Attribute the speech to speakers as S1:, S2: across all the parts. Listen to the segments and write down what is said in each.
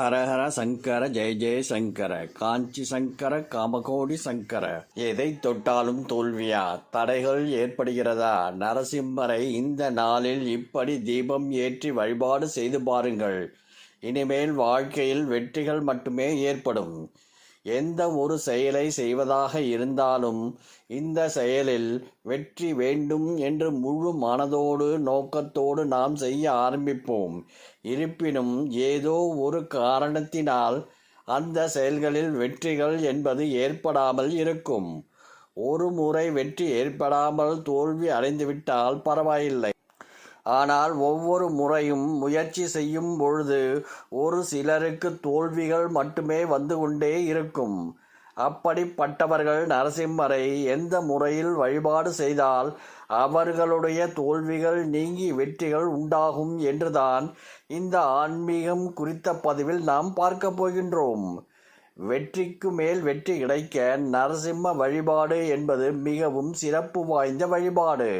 S1: ஹரஹர சங்கர ஜெய ஜெய சங்கர காஞ்சி சங்கர காமகோடி சங்கர. எதை தொட்டாலும் தோல்வியா? தடைகள் ஏற்படுகிறதா? நரசிம்மரை இந்த நாளில் இப்படி தீபம் ஏற்றி வழிபாடு செய்து பாருங்கள். இனிமேல் வாழ்க்கையில் வெற்றிகள் மட்டுமே ஏற்படும். எந்த ஒரு செயலை செய்வதாக இருந்தாலும் இந்த செயலில் வெற்றி வேண்டும் என்று முழு மனதோடு நோக்கத்தோடு நாம் செய்ய ஆரம்பிப்போம். இருப்பினும் ஏதோ ஒரு காரணத்தினால் அந்த செயல்களில் வெற்றிகள் என்பது ஏற்படாமல் இருக்கும். ஒரு முறை வெற்றி ஏற்படாமல் தோல்வி அடைந்துவிட்டால் பரவாயில்லை. ஆனால் ஒவ்வொரு முறையும் முயற்சி செய்யும் பொழுது ஒரு சிலருக்கு தோல்விகள் மட்டுமே வந்து கொண்டே இருக்கும். அப்படிப்பட்டவர்கள் நரசிம்மரை எந்த முறையில் வழிபாடு செய்தால் அவர்களுடைய தோல்விகள் நீங்கி வெற்றிகள் உண்டாகும் என்றுதான் இந்த ஆன்மீகம் குறித்த பதிவில் நாம் பார்க்க போகின்றோம். வெற்றிக்கு மேல் வெற்றி கிடைக்க நரசிம்ம வழிபாடு என்பது மிகவும் சிறப்பு வாய்ந்த வழிபாடு.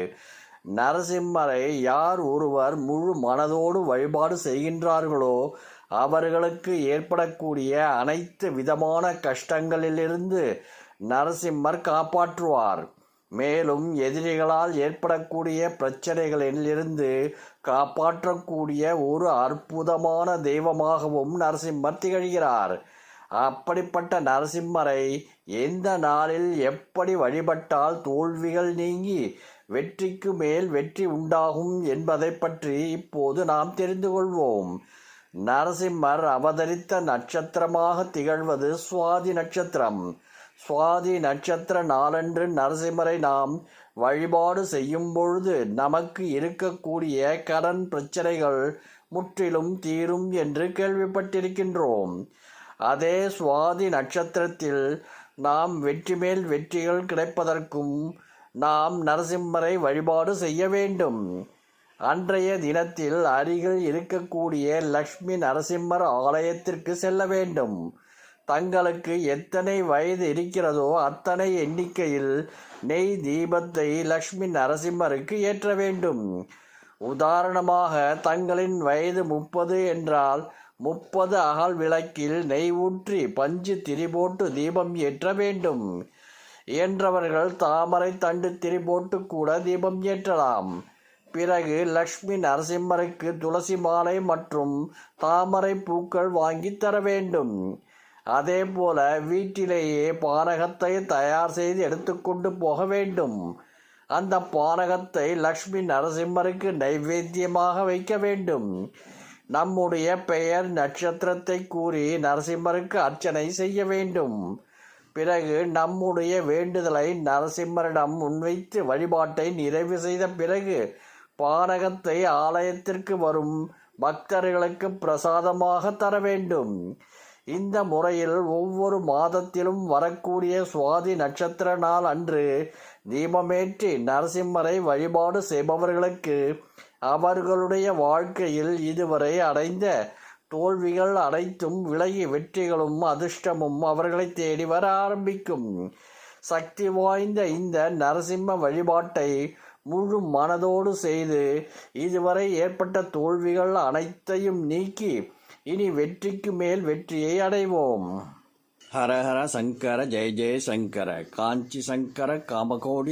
S1: நரசிம்மரை யார் ஒருவர் முழு மனதோடு வழிபாடு செய்கின்றார்களோ அவர்களுக்கு ஏற்படக்கூடிய அனைத்து விதமான கஷ்டங்களிலிருந்து நரசிம்மர் காப்பாற்றுவார். மேலும் எதிரிகளால் ஏற்படக்கூடிய பிரச்சனைகளில் இருந்து காப்பாற்றக்கூடிய ஒரு அற்புதமான தெய்வமாகவும் நரசிம்மர் திகழ்கிறார். அப்படிப்பட்ட நரசிம்மரை எந்த நாளில் எப்படி வழிபட்டால் தோல்விகள் நீங்கி வெற்றிக்கு மேல் வெற்றி உண்டாகும் என்பதை பற்றி இப்போது நாம் தெரிந்து கொள்வோம். நரசிம்மர் அவதரித்த நட்சத்திரமாக திகழ்வது சுவாதி நட்சத்திரம். சுவாதி நட்சத்திர நாளன்று நரசிம்மரை நாம் வழிபாடு செய்யும் பொழுது நமக்கு இருக்கக்கூடிய கடன் பிரச்சனைகள் முற்றிலும் தீரும் என்று கேள்விப்பட்டிருக்கின்றோம். அதே சுவாதி நட்சத்திரத்தில் நாம் வெற்றி மேல் வெற்றிகள் கிடைப்பதற்கும் நாம் நரசிம்மரை வழிபாடு செய்ய வேண்டும். அன்றைய தினத்தில் அருகில் இருக்கக்கூடிய லக்ஷ்மி நரசிம்மர் ஆலயத்திற்கு செல்ல வேண்டும். தங்களுக்கு எத்தனை வயது இருக்கிறதோ அத்தனை எண்ணிக்கையில் நெய் தீபத்தை லக்ஷ்மி நரசிம்மருக்கு ஏற்ற வேண்டும். உதாரணமாக தங்களின் வயது முப்பது என்றால் முப்பது அகல் விளக்கில் நெய் ஊற்றி பஞ்சு திரி போட்டு தீபம் ஏற்ற வேண்டும். இயன்றவர்கள் தாமரை தண்டு திரி போட்டு கூட தீபம் ஏற்றலாம். பிறகு லக்ஷ்மி நரசிம்மருக்கு துளசி மாலை மற்றும் தாமரை பூக்கள் வாங்கி தர வேண்டும். அதே போல வீட்டிலேயே பானகத்தை தயார் செய்து எடுத்துக்கொண்டு போக வேண்டும். அந்த பானகத்தை லக்ஷ்மி நரசிம்மருக்கு நைவேத்தியமாக வைக்க வேண்டும். நம்முடைய பெயர் நட்சத்திரத்தை கூறி நரசிம்மருக்கு அர்ச்சனை செய்ய வேண்டும். பிறகு நம்முடைய வேண்டுதலை நரசிம்மரிடம் முன்வைத்து வழிபாட்டை நிறைவு செய்த பிறகு பானகத்தை ஆலயத்திற்கு வரும் பக்தர்களுக்கு பிரசாதமாக தர வேண்டும். இந்த முறையில் ஒவ்வொரு மாதத்திலும் வரக்கூடிய சுவாதி நட்சத்திர நாள் அன்று தீபமேற்றி நரசிம்மரை வழிபாடு செய்பவர்களுக்கு அவர்களுடைய வாழ்க்கையில் இதுவரை அடைந்த தோல்விகள் அனைத்தும் விலகி வெற்றிகளும் அதிர்ஷ்டமும் அவர்களை தேடி வர ஆரம்பிக்கும். சக்தி வாய்ந்த இந்த நரசிம்ம வழிபாட்டை முழு மனதோடு செய்து இதுவரை ஏற்பட்ட தோல்விகள் அனைத்தையும் நீக்கி இனி வெற்றிக்கு மேல் வெற்றியை அடைவோம். ஹரஹர சங்கர ஜெய ஜெய சங்கர காஞ்சி சங்கர காமகோடி